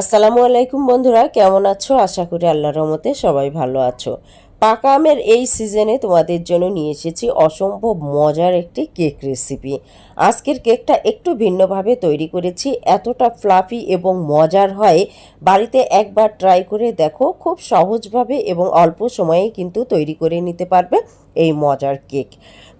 আসসালামু আলাইকুম বন্ধুরা, কেমন আছো? আশা করি আল্লাহর রহমতে সবাই ভালো আছো। পাকা আমের এই সিজনে তোমাদের জন্য নিয়ে এসেছি অসম্ভব মজার একটি কেক রেসিপি আজকের কেকটা একটু ভিন্নভাবে তৈরি করেছি, এতটা ফ্লাফি এবং মজার হয়। বাড়িতে একবার ট্রাই করে দেখো, খুব সহজভাবে এবং অল্প সময়ে কিন্তু তৈরি করে নিতে পারবে। এই মজার কেক।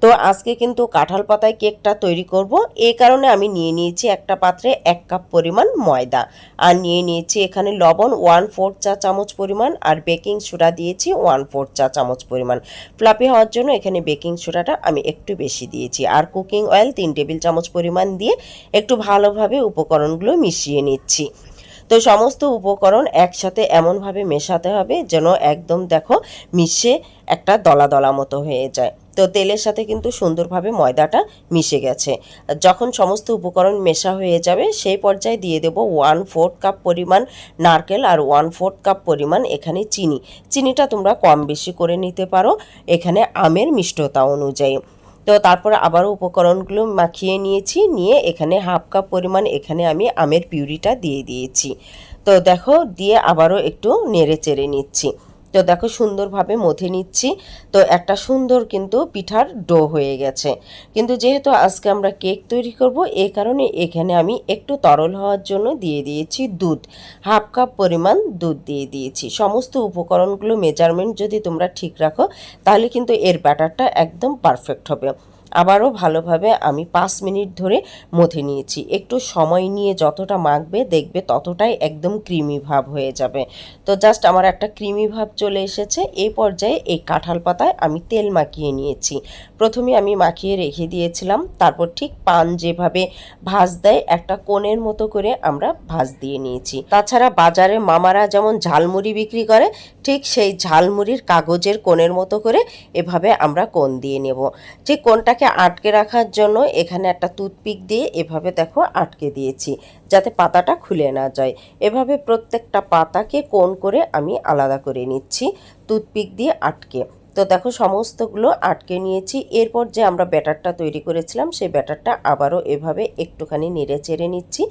তো আজকে কিন্তু কাঁঠাল পাতায় কেকটা তৈরি করব। এই কারণে আমি নিয়ে নিয়েছি একটা পাত্রে এক কাপ পরিমাণ ময়দা। আর নিয়ে নিয়েছি এখানে লবণ ওয়ান ফোর চা চামচ পরিমাণ আর বেকিং সোডা দিয়েছি ওয়ান ফোর চা চামচ পরিমাণ। ফ্লাপি হওয়ার জন্য এখানে বেকিং সোডাটা আমি একটু বেশি দিয়েছি। আর কুকিং অয়েল তিন টেবিল চামচ পরিমাণ দিয়ে একটু ভালোভাবে উপকরণগুলো মিশিয়ে নিচ্ছি। তো সমস্ত উপকরণ একসাথে এমনভাবে মেশাতে হবে যেন একদম দেখো মিশে একটা দলা দলা মতো হয়ে যায়। তো তেলের সাথে কিন্তু সুন্দরভাবে ময়দাটা মিশে গেছে। যখন সমস্ত উপকরণ মেশা হয়ে যাবে, সেই পর্যায়ে দিয়ে দেব ওয়ান ফোর্থ কাপ পরিমাণ নারকেল আর ওয়ান ফোর্থ কাপ পরিমাণ এখানে চিনি। চিনিটা তোমরা কম বেশি করে নিতে পারো। এখানে আমের মিষ্টতা অনুযায়ী। তো তারপর আবারও উপকরণগুলো মাখিয়ে নিয়েছি, নিয়ে এখানে হাফ কাপ পরিমাণ এখানে আমি আমের পিউরিটা দিয়ে দিয়েছি। তো দেখো, দিয়ে আবারও একটু নেড়ে চেড়ে নিচ্ছি। তো দেখো সুন্দরভাবে মথে নিচ্ছি। তো একটা সুন্দর কিন্তু পিঠার ডো হয়ে গেছে। কিন্তু যেহেতু আজকে আমরা কেক তৈরি করব, এ কারণে এখানে আমি একটু তরল হওয়ার জন্য দিয়ে দিয়েছি দুধ। হাফ কাপ পরিমাণ দুধ দিয়ে দিয়েছি। সমস্ত উপকরণগুলো মেজারমেন্ট যদি তোমরা ঠিক রাখো, তাহলে কিন্তু এর ব্যাটারটা একদম পারফেক্ট হবে। আবারও ভালোভাবে আমি পাঁচ মিনিট ধরে মথে নিয়েছি। একটু সময় নিয়ে যতটা মাখবে, দেখবে ততটাই একদম ক্রিমি ভাব হয়ে যাবে। তো জাস্ট আমার একটা ক্রিমি ভাব চলে এসেছে। এই পর্যায়ে এই কাঁঠাল পাতায় আমি তেল মাখিয়ে নিয়েছি। প্রথমে আমি মাখিয়ে রেখে দিয়েছিলাম। তারপর ঠিক পান যেভাবে ভাজ দেয়, একটা কোণের মতো করে আমরা ভাজ দিয়ে নিয়েছি। তাছাড়া বাজারে মামারা যেমন ঝালমুড়ি বিক্রি করে, ঠিক সেই ঝালমুড়ির কাগজের কোণের মতো করে এভাবে আমরা কোণ দিয়ে নেব। যে কোণটাকে আটকে রাখার জন্য এখানে একটা টুথপিক দিয়ে এভাবে দেখো আটকে দিয়েছি, যাতে পাতাটা খুলে না যায়। এভাবে প্রত্যেকটা পাতাকে কোণ করে আমি আলাদা করে নিচ্ছি টুথপিক দিয়ে আটকে। তো দেখো সমস্তগুলো আটকে নিয়েছি। এরপর যে আমরা ব্যাটারটা তৈরি করেছিলাম, সেই ব্যাটারটা আবারও এভাবে একটুখানি নেড়ে চেড়ে নিচ্ছি।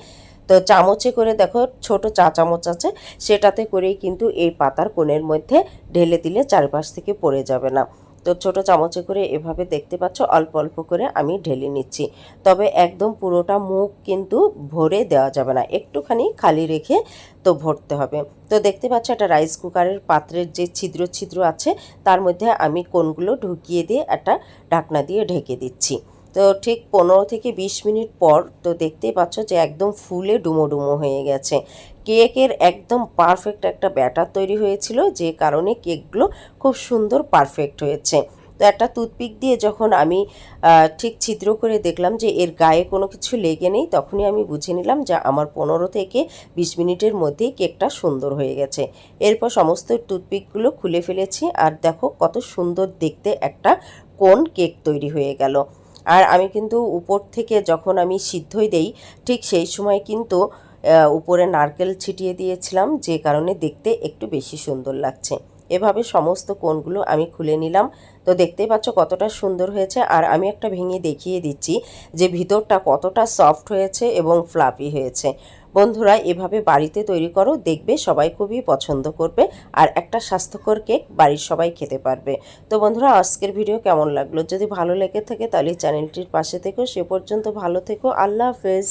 তো চামচে করে দেখো, ছোট চা চামচ আছে, সেটাতে করেই কিন্তু এই পাতার কোণের মধ্যে ঢেলে দিলে চারপাশ থেকে পড়ে যাবে না। তো ছোট চামচে করে এভাবে দেখতে পাচ্ছ, অল্প অল্প করে আমি ঢেলে নিচ্ছি। তবে একদম পুরোটা মুখ কিন্তু ভরে দেওয়া যাবে না, একটুখানি খালি রেখে তো ভরতে হবে। তো দেখতে পাচ্ছ, একটা রাইস কুকারের পাত্রের যে ছিদ্র ছিদ্র আছে, তার মধ্যে আমি কোনগুলো ঢুকিয়ে দিয়ে একটা ঢাকনা দিয়ে ঢেকে দিচ্ছি। তো ঠিক পনেরো থেকে বিশ মিনিট পর তো দেখতেই পাচ্ছ যে একদম ফুলে ডুমো ডুমো হয়ে গেছে। কেকের একদম পারফেক্ট একটা ব্যাটার তৈরি হয়েছিল, যে কারণে কেকগুলো খুব সুন্দর পারফেক্ট হয়েছে। তো একটা টুথপিক দিয়ে যখন আমি ঠিক ছিদ্র করে দেখলাম যে এর গায়ে কোনো কিছু লেগে নেই, তখনই আমি বুঝে নিলাম যে আমার পনেরো থেকে বিশ মিনিটের মধ্যেই কেকটা সুন্দর হয়ে গেছে। এরপর সমস্ত টুথপিকগুলো খুলে ফেলেছি, আর দেখো কত সুন্দর দেখতে একটা কোন কেক তৈরি হয়ে গেল। আর আমি কিন্তু উপর থেকে যখন আমি সিদ্ধই দেই, ঠিক সেই সময় কিন্তু উপরে নারকেল ছিটিয়ে দিয়েছিলাম, যে কারণে দেখতে একটু বেশি সুন্দর লাগছে। এভাবে সমস্ত কোণগুলো আমি খুলে নিলাম। তো দেখতেই পাচ্ছ কতটা সুন্দর হয়েছে। আর আমি একটা ভেঙে দেখিয়ে দিচ্ছি যে ভিতরটা কতটা সফট হয়েছে এবং ফ্লাফি হয়েছে। বন্ধুরা, এভাবে বাড়িতে তৈরি করো, দেখবে সবাই খুবই পছন্দ করবে আর একটা স্বাস্থ্যকর কেক বাড়ির সবাই খেতে পারবে। তো বন্ধুরা, আজকের ভিডিও কেমন লাগল? যদি ভালো লেগে থাকে তাহলে চ্যানেলটির পাশে থেকো সে পর্যন্ত ভালো থেকো। আল্লাহ হাফেজ।